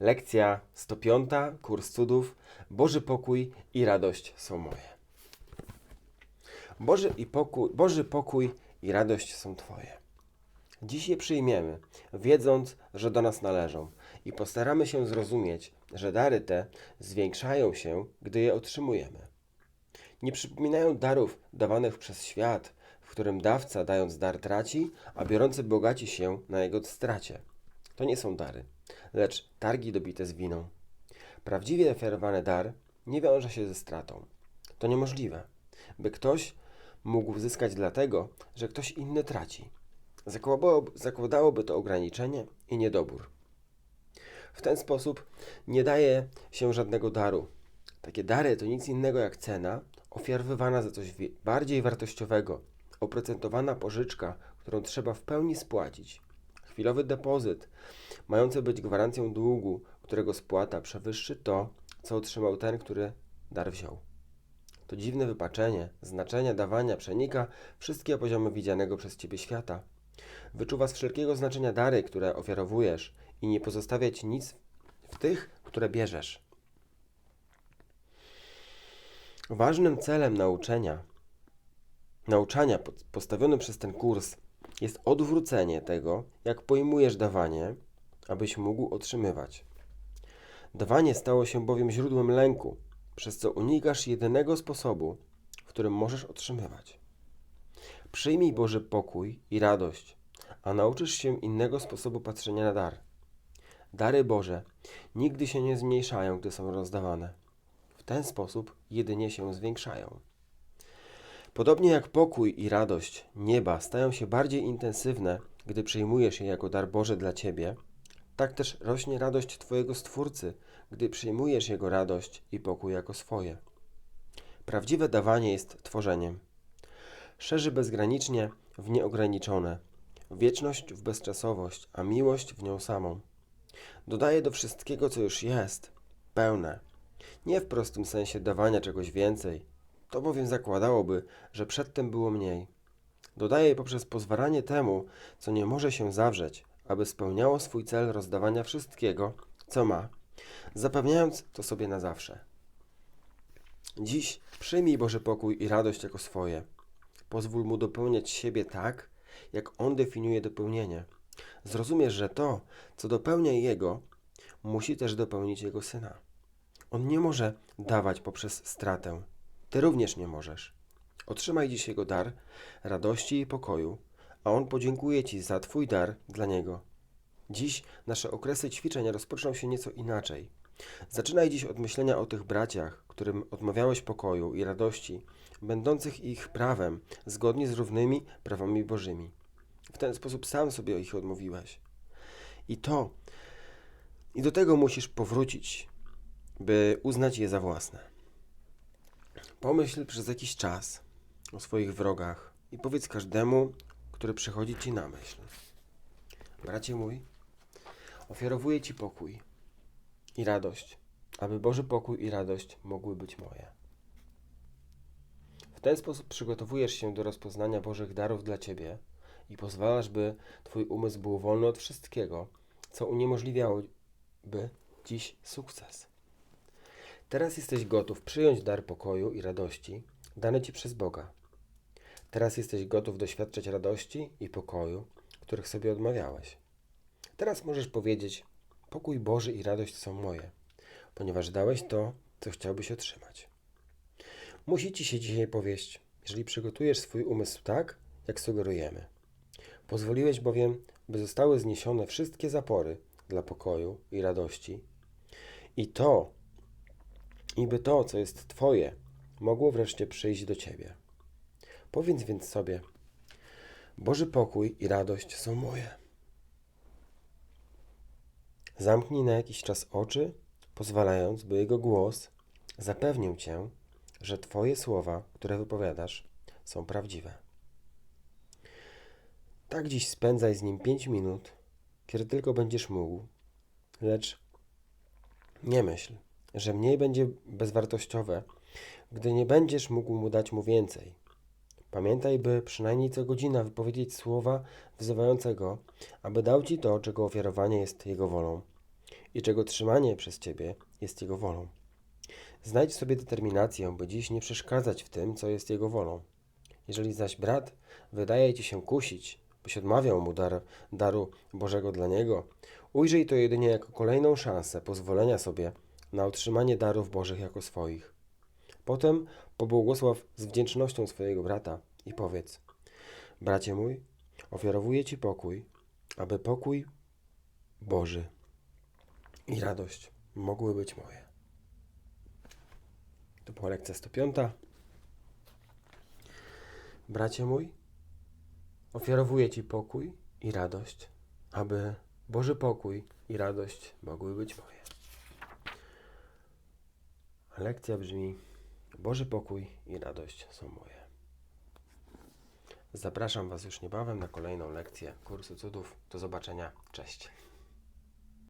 Lekcja 105, kurs cudów. Boży pokój i radość są moje. Boży, i pokój, Boży pokój i radość są Twoje. Dziś je przyjmiemy, wiedząc, że do nas należą, i postaramy się zrozumieć, że dary te zwiększają się, gdy je otrzymujemy. Nie przypominają darów dawanych przez świat, w którym dawca dając dar traci, a biorący bogaci się na jego stracie. To nie są dary, lecz targi dobite z winą. Prawdziwie ofiarowany dar nie wiąże się ze stratą. To niemożliwe, by ktoś mógł zyskać dlatego, że ktoś inny traci. Zakładałoby, to ograniczenie i niedobór. W ten sposób nie daje się żadnego daru. Takie dary to nic innego jak cena ofiarowywana za coś bardziej wartościowego, oprocentowana pożyczka, którą trzeba w pełni spłacić. Chwilowy depozyt, mający być gwarancją długu, którego spłata przewyższy to, co otrzymał ten, który dar wziął. To dziwne wypaczenie znaczenia dawania przenika wszystkie poziomy widzianego przez Ciebie świata. Wyczuwa z wszelkiego znaczenia dary, które ofiarowujesz i nie pozostawia Ci nic w tych, które bierzesz. Ważnym celem nauczenia, nauczania postawionym przez ten kurs jest odwrócenie tego, jak pojmujesz dawanie, abyś mógł otrzymywać. Dawanie stało się bowiem źródłem lęku, przez co unikasz jedynego sposobu, w którym możesz otrzymywać. Przyjmij Boży pokój i radość, a nauczysz się innego sposobu patrzenia na dar. Dary Boże nigdy się nie zmniejszają, gdy są rozdawane. W ten sposób jedynie się zwiększają. Podobnie jak pokój i radość nieba stają się bardziej intensywne, gdy przyjmujesz je jako dar Boże dla Ciebie, tak też rośnie radość Twojego Stwórcy, gdy przyjmujesz Jego radość i pokój jako swoje. Prawdziwe dawanie jest tworzeniem. Szerzy bezgranicznie w nieograniczone, wieczność w bezczasowość, a miłość w nią samą. Dodaje do wszystkiego, co już jest, pełne. Nie w prostym sensie dawania czegoś więcej, to bowiem zakładałoby, że przedtem było mniej. Dodaje poprzez pozwalanie temu, co nie może się zawrzeć, aby spełniało swój cel rozdawania wszystkiego, co ma, zapewniając to sobie na zawsze. Dziś przyjmij Boży pokój i radość jako swoje. Pozwól mu dopełniać siebie tak, jak on definiuje dopełnienie. Zrozumiesz, że to, co dopełnia jego, musi też dopełnić jego syna. On nie może dawać poprzez stratę. Ty również nie możesz. Otrzymaj dziś jego dar radości i pokoju, a on podziękuje ci za twój dar dla niego. Dziś nasze okresy ćwiczeń rozpoczną się nieco inaczej. Zaczynaj dziś od myślenia o tych braciach, którym odmawiałeś pokoju i radości, będących ich prawem, zgodnie z równymi prawami Bożymi. W ten sposób sam sobie ich odmówiłeś. I to, i do tego musisz powrócić, by uznać je za własne. Pomyśl przez jakiś czas o swoich wrogach i powiedz każdemu, który przychodzi ci na myśl. Bracie mój, ofiarowuję ci pokój i radość, aby Boży pokój i radość mogły być moje. W ten sposób przygotowujesz się do rozpoznania Bożych darów dla ciebie i pozwalasz, by twój umysł był wolny od wszystkiego, co uniemożliwiałoby dziś sukces. Teraz jesteś gotów przyjąć dar pokoju i radości dany ci przez Boga. Teraz jesteś gotów doświadczać radości i pokoju, których sobie odmawiałeś. Teraz możesz powiedzieć: Pokój Boży i radość są moje, ponieważ dałeś to, co chciałbyś otrzymać. Musi ci się dzisiaj powieść, jeżeli przygotujesz swój umysł tak, jak sugerujemy. Pozwoliłeś bowiem, by zostały zniesione wszystkie zapory dla pokoju i radości, i to, i by to, co jest Twoje, mogło wreszcie przyjść do Ciebie. Powiedz więc sobie: Boży pokój i radość są moje. Zamknij na jakiś czas oczy, pozwalając, by Jego głos zapewnił Cię, że Twoje słowa, które wypowiadasz, są prawdziwe. Tak dziś spędzaj z Nim pięć minut, kiedy tylko będziesz mógł, lecz nie myśl, że mniej będzie bezwartościowe, gdy nie będziesz mógł mu dać mu więcej. Pamiętaj, by przynajmniej co godzina wypowiedzieć słowa wzywające go, aby dał ci to, czego ofiarowanie jest jego wolą. i czego trzymanie przez Ciebie jest Jego wolą. Znajdź sobie determinację, by dziś nie przeszkadzać w tym, co jest Jego wolą. Jeżeli zaś brat wydaje Ci się kusić, byś odmawiał mu dar, daru Bożego dla niego, ujrzyj to jedynie jako kolejną szansę pozwolenia sobie na otrzymanie darów Bożych jako swoich. Potem pobłogosław z wdzięcznością swojego brata i powiedz: Bracie mój, ofiarowuję Ci pokój, aby pokój Boży i radość mogły być moje. To była lekcja 105. Bracie mój, ofiarowuję Ci pokój i radość, aby Boży pokój i radość mogły być moje. Lekcja brzmi: Boży pokój i radość są moje. Zapraszam Was już niebawem na kolejną lekcję kursu cudów. Do zobaczenia. Cześć.